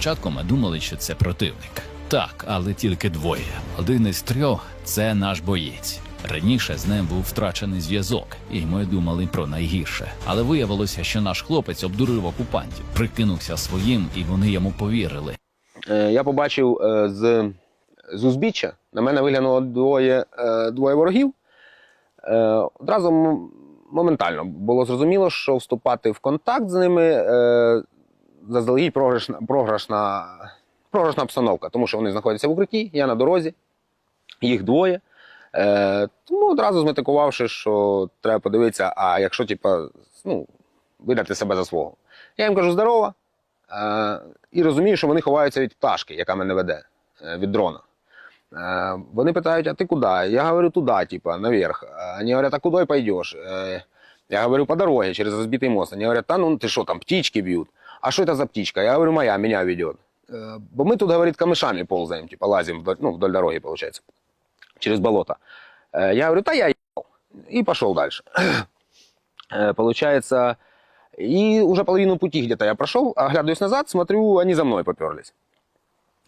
Спочатку ми думали, що це противник. Так, але тільки двоє. Один із трьох це наш боєць. Раніше з ним був втрачений зв'язок, і ми думали про найгірше. Але виявилося, що наш хлопець обдурив окупантів, прикинувся своїм, і вони йому повірили. Е, я побачив е, з, з узбіччя, на мене виглянуло двоє, е, двоє ворогів. Одразу моментально було зрозуміло, що вступати в контакт з ними заздалегідь програшна, програшна, програшна обстановка, тому що вони знаходяться в укритті, я на дорозі, їх двоє. Е, тому одразу зметикувавши, що треба подивитися, а якщо типа, ну, видати себе за свого. Я їм кажу здорово. Е, і розумію, що вони ховаються від пташки, яка мене веде, е, від дрона. Е, вони питають, а ти куди? Я говорю, туди, типа, наверх. Е, Вони говорять, а куди пойдеш? Е, я говорю, по дороге, через разбитый мост. Они говорят, та ну ты что, там птички бьют. А что это за птичка? Я говорю, моя, меня ведет. Э, Бо мы тут, говорит, камышами ползаем, типа лазим вдоль, ну, вдоль дороги, получается, через болото. Э, Я говорю, да я ебал. И пошел дальше. Э, Получается, и уже половину пути где-то я прошел, оглядываюсь назад, смотрю, они за мной поперлись.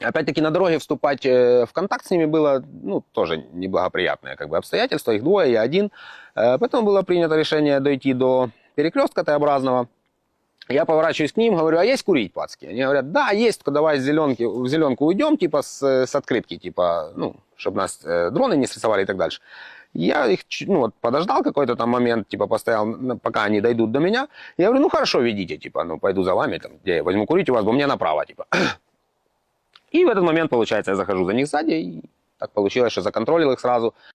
Опять-таки на дороге вступать в контакт с ними было, ну, тоже неблагоприятное как бы обстоятельство, их двое, я один. Поэтому было принято решение дойти до перекрестка Т-образного. Я поворачиваюсь к ним, говорю, а есть курить, пацки? Они говорят, да, есть, давай с зеленки, в зеленку уйдем, типа с, с открытки, типа, ну, чтобы нас э, дроны не срисовали и так дальше. Я их ну, вот, подождал какой-то там момент, типа постоял, пока они дойдут до меня. Я говорю, ну хорошо, ведите, типа, ну пойду за вами, там, где я возьму курить у вас, бо мне направо, типа. И в этот момент, получается, я захожу за них сзади, и так получилось, что законтролил их сразу.